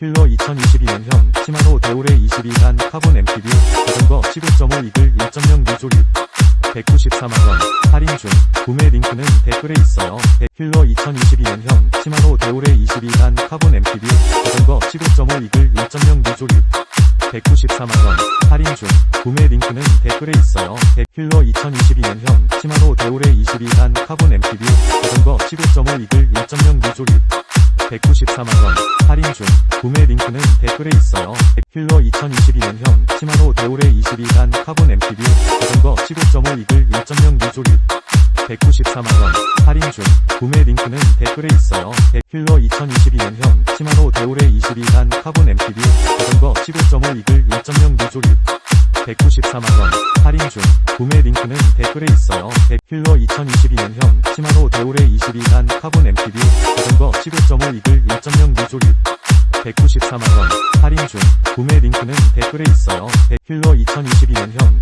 힐러 2022년형 시마노 데오레 22단 카본 MPV 자전거 15점을 이글 1.0 유조립 194만원 할인 중. 구매 링크는 댓글에 있어요. 힐러 2022년형 시마노 데오레 22단 카본 MPV 자전거 15점을 이글 1.0 유조립 194만원 할인 중. 구매 링크는 댓글에 있어요. 힐러 2022년형 시마노 데오레 22단 카본 MPV 자전거 15점을 이글 1.0 유조립 194만원. 할인 중. 구매 링크는 댓글에 있어요. 힐러 2022년형 시마노 데오레 22단 카본 MPV 자전거 15점을 이글 1.0 유조립 194만원. 할인 중. 구매 링크는 댓글에 있어요. 힐러 2022년형 시마노 데오레 22단 카본 MPV 자전거 15점을 이글 1.0 유조립 194만원. 할인 중 구매 링크는 댓글에 있어요. 힐러 2022년형 시마노 데오레 22단 카본 MPV 자전거 15점을 이글 1.0 유조립 194만원 할인 중. 구매 링크는 댓글에 있어요. 힐러 2022년형